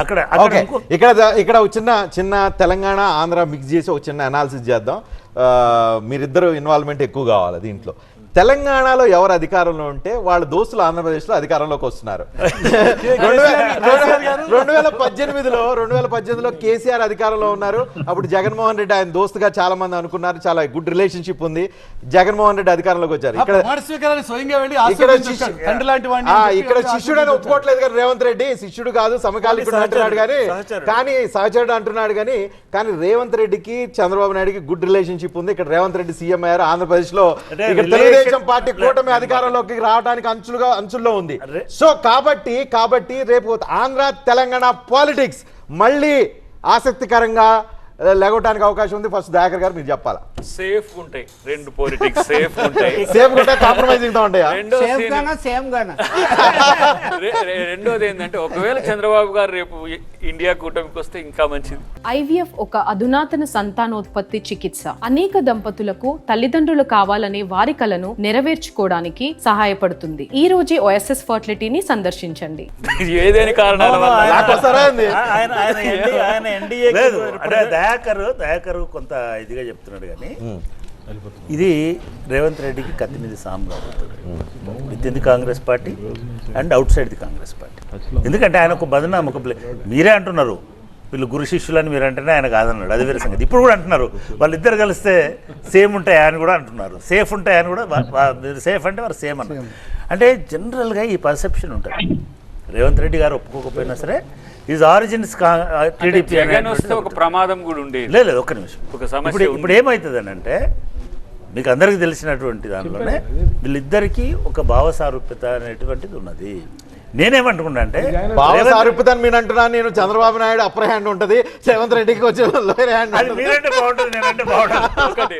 అక్కడ ఓకే. ఇక్కడ ఇక్కడ ఒక చిన్న చిన్న తెలంగాణ ఆంధ్ర మిక్స్ చేసి ఒక చిన్న అనాలిసిస్ చేద్దాం. మీరిద్దరు ఇన్వాల్వ్మెంట్ ఎక్కువ కావాలి దీంట్లో. తెలంగాణలో ఎవరు అధికారంలో ఉంటే వాళ్ళ దోస్తులు ఆంధ్రప్రదేశ్లో అధికారంలోకి వస్తున్నారు. రెండు వేల- పద్దెనిమిదిలో రెండు వేల పద్దెనిమిదిలో కేసీఆర్ అధికారంలో ఉన్నారు. అప్పుడు జగన్మోహన్ రెడ్డి ఆయన దోస్తుగా చాలా మంది అనుకున్నారు. చాలా గుడ్ రిలేషన్షిప్ ఉంది. జగన్మోహన్ రెడ్డి అధికారంలోకి వచ్చారు. ఇక్కడ ఇక్కడ శిష్యుడు అని ఒప్పుకోవట్లేదు కానీ రేవంత్ రెడ్డి శిష్యుడు కాదు సమకాలీకుడు అంటున్నాడు కానీ. కానీ సహచరుడు అంటున్నాడు కానీ కానీ రేవంత్ రెడ్డికి చంద్రబాబు నాయుడుకి గుడ్ రిలేషన్షిప్ ఉంది. ఇక్కడ రేవంత్ రెడ్డి సీఎం అయ్యారు. ఆంధ్రప్రదేశ్లో ఇక్కడ తెలుగుదేశం పార్టీ కూటమి అధికారంలోకి రావడానికి అంచులుగా అంచుల్లో ఉంది. సో కాబట్టి కాబట్టి రేపు ఆంధ్ర తెలంగాణ పాలిటిక్స్ మళ్ళీ ఆసక్తికరంగా ఆ, లెగవటానికి అవకాశం ఉంది. ఫస్ట్ దయాకర్ గారు మీరు చెప్పాలా? సేఫ్ ఉంటాయి రెండు పొలిటిక్స్ సేఫ్ ఉంటాయి సేఫ్ ఉంటే కాంప్రమైజింగ్తో ఉంటాయా? రెండో సేమ్ scene- గానా సేమ్ గానా? రె- రెండోది ఏంటంటే ఒకవేళ చంద్రబాబు గారు రేపు ఇండియా కూటమికి వస్తే ఇంకా మంచిది. ఐవీఎఫ్ ఒక అధునాతన సంతానోత్పత్తి చికిత్స. అనేక దంపతులకు తల్లిదండ్రులు కావాలనే వారి కలను నెరవేర్చుకోవడానికి సహాయపడుతుంది. ఈ రోజే ఓఎస్ఎస్ ఫర్టిలిటీని సందర్శించండి. ఏదేని కారణాల వల్ల. నాకు వస్తారా ఏంది? ఆ- ఆయన ఆయన ND ఆయన ఎన్డీఏ లేదు అంటే దయాకర్ దయాకర్ కొంత ఇదిగా చెప్తున్నాడు కానీ ఇది రేవంత్ రెడ్డికి కత్తి మీద సాము కాబోతుంది with in the Congress party and outside the Congress party. ఎందుకంటే ఆయన ఒక బదనాం ఒక మీరే అంటున్నారు. వీళ్ళు గురు శిష్యులని మీరు అంటేనే ఆయన కాదన్నాడు. అది వేరే సంగతి. ఇప్పుడు కూడా అంటున్నారు. వాళ్ళిద్దరు కలిస్తే సేమ్ ఉంటాయి అని కూడా అంటున్నారు. సేఫ్ ఉంటాయి అని కూడా మీరు సేఫ్ అంటే వారు సేమ్ అన్నారు. అంటే జనరల్గా ఈ పర్సెప్షన్ ఉంటుంది. రేవంత్ రెడ్డి గారు ఒప్పుకోకపోయినా సరే ఈజ్ ఆరిజిన్స్ టీడీపీ ఒక ప్రమాదం కూడా ఉండేది. లేదు లేదు, ఒక్క నిమిషం. ఒక సమస్య ఇప్పుడు ఉంది. ఇప్పుడు ఏమవుతుంది అంటే మీకు అందరికీ తెలిసినటువంటి దాంట్లోనే వీళ్ళిద్దరికీ ఒక భావ సారూప్యత అనేటువంటిది ఉన్నది. నేనేమంటున్నా అంటే సారూప్యతని మీరు అంటున్నాను నేను చంద్రబాబు నాయుడు అప్పర్ హ్యాండ్ ఉంటది రేవంత్ రెడ్డికి వచ్చే లోయర్ హ్యాండ్ మీరంటే బాగుంటుంది నేనంటే బాగుంటుంది.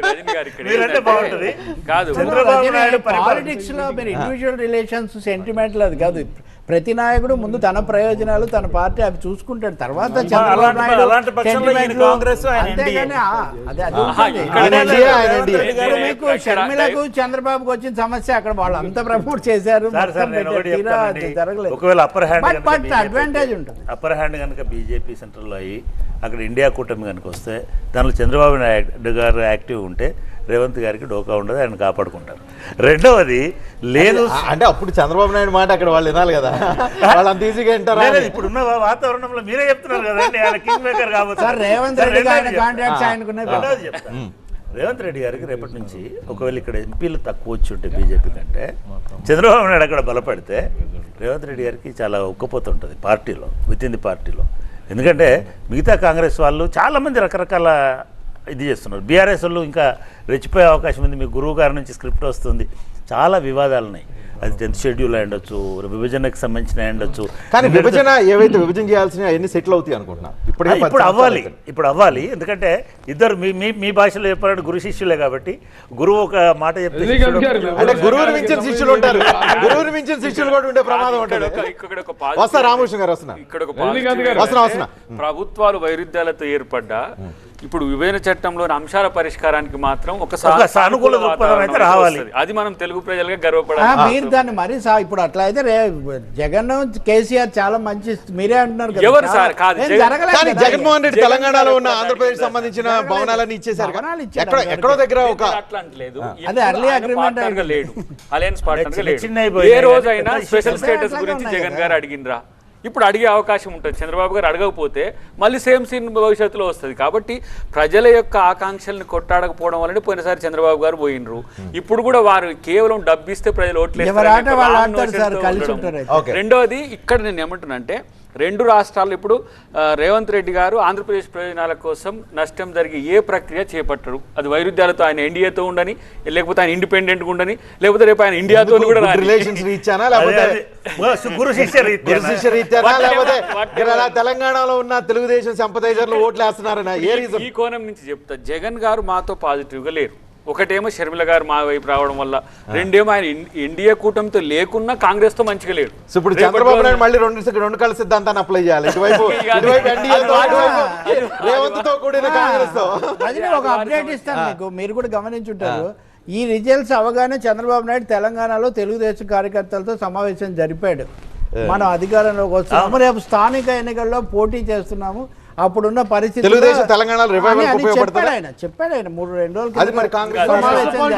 మీరంటే బాగుంటుంది. కాదు. చంద్రబాబు నాయుడు పాలిటిక్స్లో మీరు ఇండివిజువల్ రిలేషన్స్ సెంటిమెంట్లు అది కాదు. ప్రతి నాయకుడు ముందు తన ప్రయోజనాలు తన పార్టీ అవి చూసుకుంటాడు. తర్వాత మీకు షర్మిలకు చంద్రబాబుకి వచ్చిన సమస్య అక్కడ వాళ్ళు అంత ప్రమోట్ చేశారు. ఒకవేళ అప్పర్ హ్యాండ్ అడ్వాంటేజ్ ఉంటుంది. అప్పర్ హ్యాండ్ కనుక బీజేపీ సెంట్రల్లో అయ్యి అక్కడ ఇండియా కూటమి కనుక వస్తే దానిలో చంద్రబాబు నాయుడు గారు యాక్టివ్ ఉంటే రేవంత్ గారికి డోకా ఉండదు ఆయన కాపాడుకుంటారు. రెండవది లేదు అంటే అప్పుడు చంద్రబాబు నాయుడు మాట అక్కడ వాళ్ళు వినాలి కదా. వాళ్ళు అంత ఈజీగా. ఇప్పుడున్న వా- వాతావరణంలో మీరే చెప్తున్నారు కదండి ఆయన కింగ్ మేకర్ కాబట్టి సార్ రేవంత్ రెడ్డి. రేవంత్ రెడ్డి గారికి రేపటి నుంచి ఒకవేళ ఇక్కడ ఎంపీలు తక్కువ వచ్చి ఉంటే బీజేపీ కంటే చంద్రబాబు నాయుడు అక్కడ బలపడితే రేవంత్ రెడ్డి గారికి చాలా ఉక్కపోతుంటుంది పార్టీలో విత్ ఇన్ ది పార్టీలో ఎందుకంటే మిగతా కాంగ్రెస్ వాళ్ళు చాలామంది రకరకాల ఇది చేస్తున్నారు. బీఆర్ఎస్ వాళ్ళు ఇంకా రెచ్చిపోయే అవకాశం ఉంది. మీ గురువు గారి నుంచి స్క్రిప్ట్ వస్తుంది. చాలా వివాదాలు ఉన్నాయి. అది టెన్త్ షెడ్యూల్ అయి ఉండొచ్చు విభజనకు సంబంధించిన అయి ఉండొచ్చు. కానీ విభజన ఏవైతే విభజన చేయాల్సిన అవన్నీ సెటిల్ అవుతాయి అనుకుంటున్నా ఇప్పుడు సంవత్సరాలు అవ్వాలి. ఇప్పుడు అవ్వాలి. ఎందుకంటే ఇద్దరు మీ మీ మీ భాషలో చెప్పాలంటే గురు శిష్యులే కాబట్టి గురువు ఒక మాట చెప్తే అంటే గురువుని మించిన శిష్యులు ఉంటారు. గురువుని మించిన శిష్యులు కూడా ఉండే ప్రమాదం positive- వస్తా రామకృష్ణ గారు వస్తున్నా. ఇక్కడ ఒక. ప్రభుత్వాలు వైరుధ్యాలతో ఏర్పడ్డా ఇప్పుడు విభజన చట్టంలోని అంశాల పరిష్కారానికి మాత్రం ఒక ఒక సానుకూల దృక్పథం అయితే రావాలి. అది మనం తెలుగు ప్రజలుగా గర్వపడాలి. మీరు దాన్ని మరీ సా ఇప్పుడు అట్లా అయితే రే జగన్ కేసీఆర్ చాలా మంచి మీరే అంటున్నారు కదా, ఎవరు సార్? కాదు. జగన్మోహన్ రెడ్డి తెలంగాణలో ఉన్న ఆంధ్రప్రదేశ్ సంబంధించిన భవనాలన్నీ ఇచ్చారు? ఎక్కడో దగ్గర ఒక అట్లా అంటలేదు అదే పార్ట్నర్గా లేడు. అలయన్స్ పార్ట్నర్ అయిపోయినాయి. ఏ రోజైనా స్పెషల్ స్టేటస్ గురించి జగన్. గారు అడిగినరా ఇప్పుడు అడిగే అవకాశం ఉంటుంది చంద్రబాబు గారు అడగకపోతే మళ్ళీ సేమ్ సీన్ భవిష్యత్తులో వస్తుంది కాబట్టి ప్రజల యొక్క ఆకాంక్షల్ని కొట్టాడకపోవడం వల్లనే పోయినసారి చంద్రబాబు గారు పోయినరు ఇప్పుడు కూడా వారు కేవలం డబ్బిస్తే ప్రజలు ఓట్లు ఎవరి వేస్తారనే ఆట వాళ్ళు wrong ఆడతారు notions సార్, తో కలిసి ఉండడం. ఉంటారు అయితే. ఓకే. రెండోది ఇక్కడ నేను ఏమంటున్నా అంటే రెండు రాష్ట్రాలు ఇప్పుడు రేవంత్ రెడ్డి గారు ఆంధ్రప్రదేశ్ ప్రయోజనాల కోసం నష్టం జరిగే ఏ ప్రక్రియ చేపట్టరు. అది వైరుధ్యాలతో ఆయన ఎన్డీఏతో ఉండని లేకపోతే ఆయన ఇండిపెండెంట్ ఉండని లేకపోతే రేపు ఆయన ఇండియాతో కూడా. రిలేషన్స్ లేకపోతే అలా తెలంగాణలో ఉన్న తెలుగుదేశం సంపదైజర్లు ఓట్లు వేస్తున్నారనా ఏ ఈ- కోణం నుంచి చెప్తా జగన్ గారు మాతో పాజిటివ్గా లేరు. ఒకటేమో షర్మిల గారు మా వైపు రావడం వల్ల రెండేమో ఆయన ఎన్డీఏ కూటమితో లేకున్నా కాంగ్రెస్తో మంచిగా లేడు. సో ఇప్పుడు చంద్రబాబు నాయుడు మళ్ళీ రెండు రెండు కళ్ళ సిద్ధాంతాన్ని అప్లై చేయాలి. ఇటువైపు ఇటువైపు ఎన్డీఏ తో అటువైపు రేవంత్తో కూడిన కాంగ్రెస్తో రజనీ ఒక అప్డేట్ ఇస్తాను మీకు. మీరు కూడా గమనించుంటారు. ఈ రిజల్ట్స్ అవగానే చంద్రబాబు నాయుడు తెలంగాణలో తెలుగుదేశం కార్యకర్తలతో సమావేశం జరిపాడు. మనం అధికారంలోకి వస్తున్నాము. రేపు స్థానిక ఎన్నికల్లో పోటీ చేస్తున్నాము. అప్పుడున్న పరిస్థితి తెలుగుదేశం తెలంగాణలో revival కు ఉపయోగపడుతుందా? చెప్పాడు ఆయన చెప్పాడు ఆయన మూడు రెండు రోజుల అది మరి క్రితం కాంగ్రెస్ సమావేశం అది